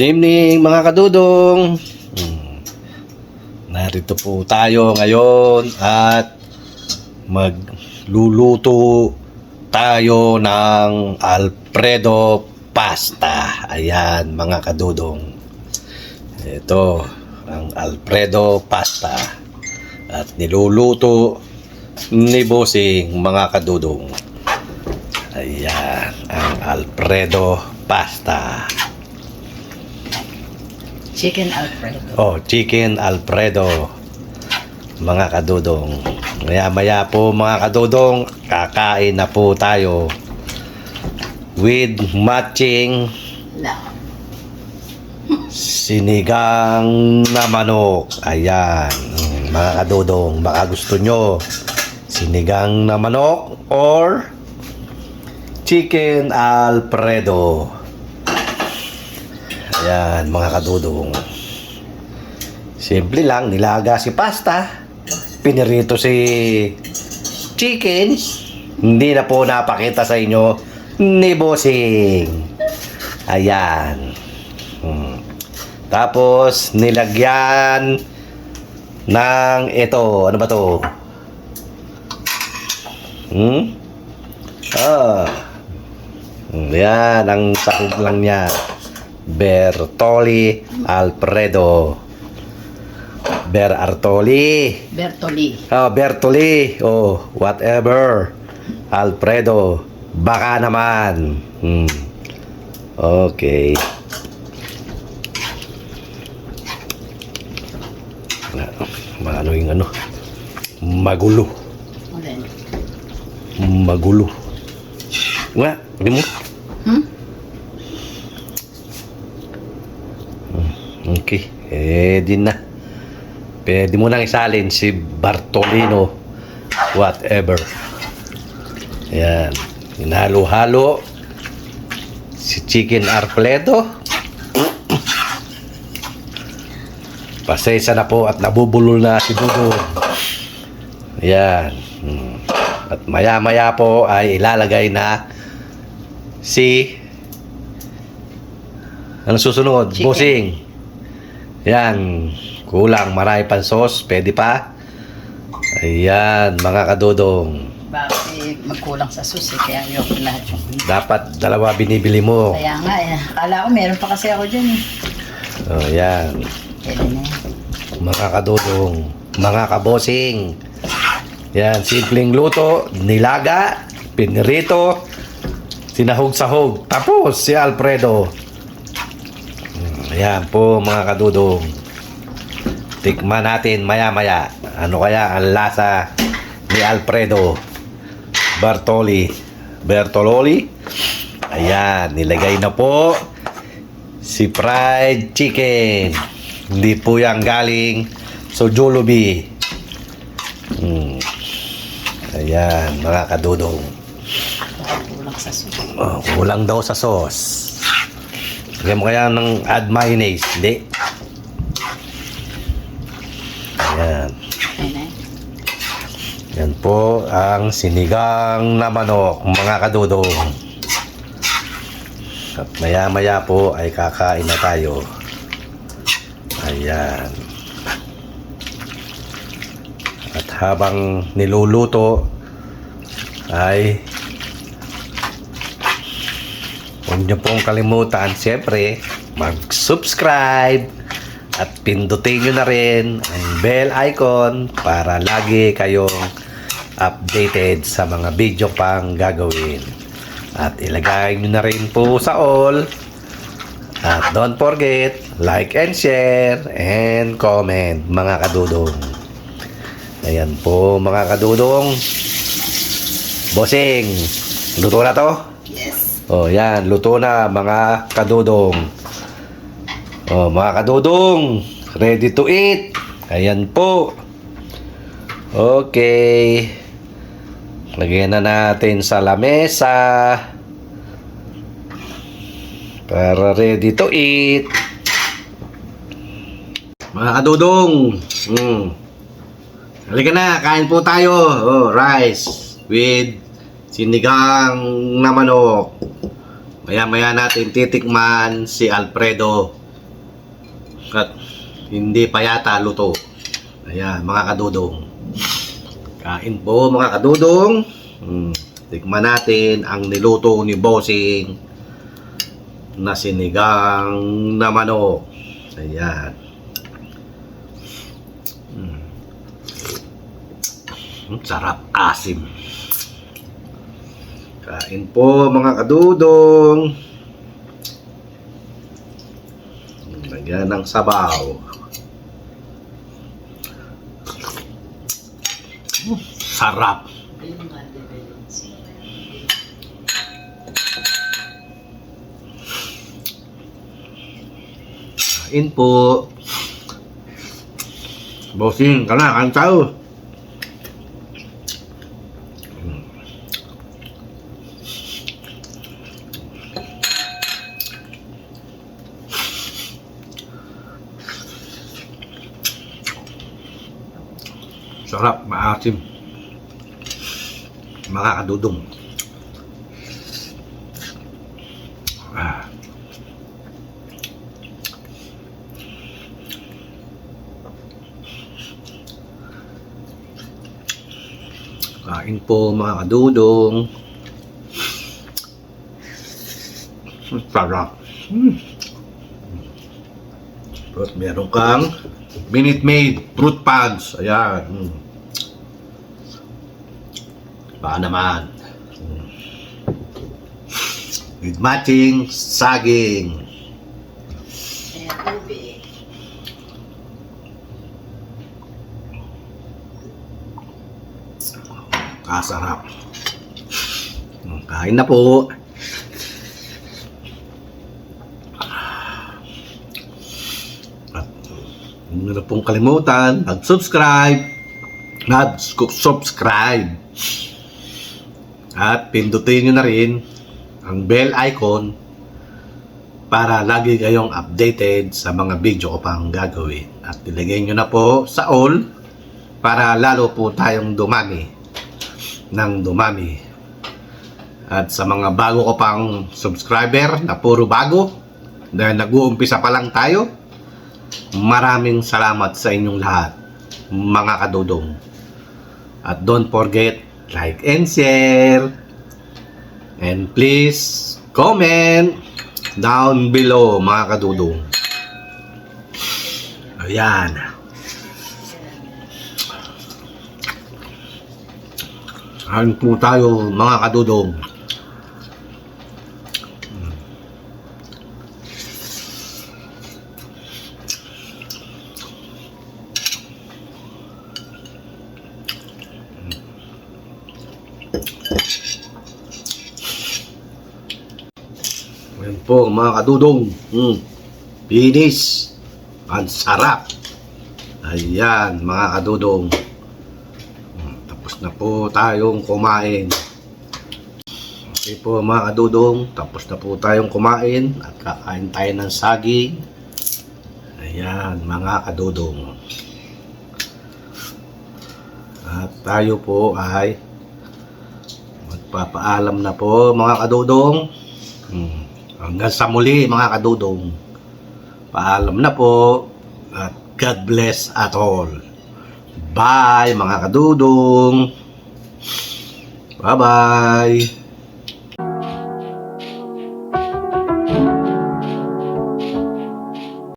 Good evening mga kadudong. Hmm. Narito po tayo ngayon at magluluto tayo ng Alfredo pasta. Ayan mga kadudong. Ito ang Alfredo pasta. At niluluto ni Bossing mga kadudong. Ayan ang Alfredo pasta. Chicken Alfredo. Oh, chicken Alfredo. Mga kadudong. Maya maya po mga kadudong, kakain na po tayo with matching Na. sinigang na manok. Ayan. Mga kadudong, baka gusto nyo sinigang na manok or chicken Alfredo. Ayan, mga kadudong. Simple lang, nilaga si pasta. Pinirito si chicken. Hindi na po napakita sa inyo ni Bossing. Ayan. Hmm. Tapos, nilagyan ng ito. Ano ba to? Hmm? Ah. Hmm, Yan, ang sakog lang niya. Bertoli Alfredo. Ber Artoli. Bertoli. Oh, Bertoli. Oh, whatever. Alfredo. Baka naman. Hmm. Okay. Maano yung ano? Magulo. Ulen. Magulo. Nga, hindi mo? Hmm? Okay. Eh, di na. Pwede mo nang isalin si Bartolino. Whatever. Yan. Hinalo-halo. Si Chicken Arfledo. Pasensya na po at nabubulol na si Dudo. Yan. Hmm. At maya-maya po ay ilalagay na si ano susunod? Chicken. Bossing. Yan. Kulang. Marami pang sauce. Pwede pa. Ayan, mga kadodong. Bakit magkulang sa susi kaya ayoko lahat yung Dapat dalawa binibili mo. Kaya nga eh. Akala ko meron pa kasi ako dyan eh. Oh, yan. Pwede na yan. Mga kadodong. Mga kabosing. Yan, simpleng luto. Nilaga. Pinirito. Sinahog-sahog. Tapos, si Alfredo. Ayan po, mga kadudong. Tikman natin maya-maya. Ano kaya ang lasa ni Alfredo Bartoli. Bertololi. Ayan, nilagay na po si fried chicken. Hindi po yan galing sa Jollibee. Hmm. Ayan, mga kadudong. Oh, kulang daw sa sauce. Lagyan mo kaya ng add mayonnaise. Hindi. Ayan. Yan. Po ang sinigang na manok, mga kadudong. At maya maya po ay kakain na tayo. Ayan. At habang niluluto ay huwag niyo pong kalimutan siyempre mag-subscribe at pindutin nyo na rin ang bell icon para lagi kayong updated sa mga video pang gagawin. At ilagay nyo na rin po sa all. At don't forget, like and share and comment mga kadudong. Ayan po mga kadudong. Bossing, luto na to? Oh, yan. Luto na, mga kadudong. Oh, mga kadudong. Ready to eat. Ayan po. Okay. Lagyan na natin sa lamesa. Para ready to eat. Mga kadudong. Mm. Halika na, kain po tayo. Oh, rice with sinigang na manok. Maya-maya natin titikman si Alfredo At hindi pa yata luto. Ayan, mga kadudong. Kain po mga kadudong. Hmm, tikman natin ang niluto ni Bossing na sinigang na manok. Ayan. Hmm. Hmm, Sarap asim. Kain po mga kadudong. Lagyan ng sabaw. Sarap. Kain po. Bossing, ka na, kain Sarap, maasim. Mga kadudong. Ah. Kain po mga kadudong. Sarap. Hmm. Tapos meron kang Minute Maid Fruit Punch. Ayan. Hmm. Baka naman. Hmm. With matching saging. Kasarap. Hmm, Kain na po. At huwag nyo na pong kalimutan, mag-subscribe. Mag-subscribe. At pindutin nyo na rin ang bell icon para lagi kayong updated sa mga video ko pang gagawin. At ilagay nyo na po sa all para lalo po tayong dumami ng dumami. At sa mga bago ko pang subscriber na puro bago, na nag-uumpisa pa lang tayo, maraming salamat sa inyong lahat, mga kadudong. At don't forget, like and share. And please, comment down below, mga kadudong. Ayan. Kain po tayo mga kadudong. Ayan po mga kadudong. Mm. Finish. Ang sarap. Ayan mga kadudong. Mm, Tapos na po tayong kumain. Okay po mga kadudong. Tapos na po tayong kumain. At kakain tayo ng saging. Ayan mga kadudong. At tayo po ay magpapaalam na po mga kadudong. Hmm. Hanggang sa muli mga kadudong. Paalam na po at God bless at all. Bye mga kadudong. Bye-bye.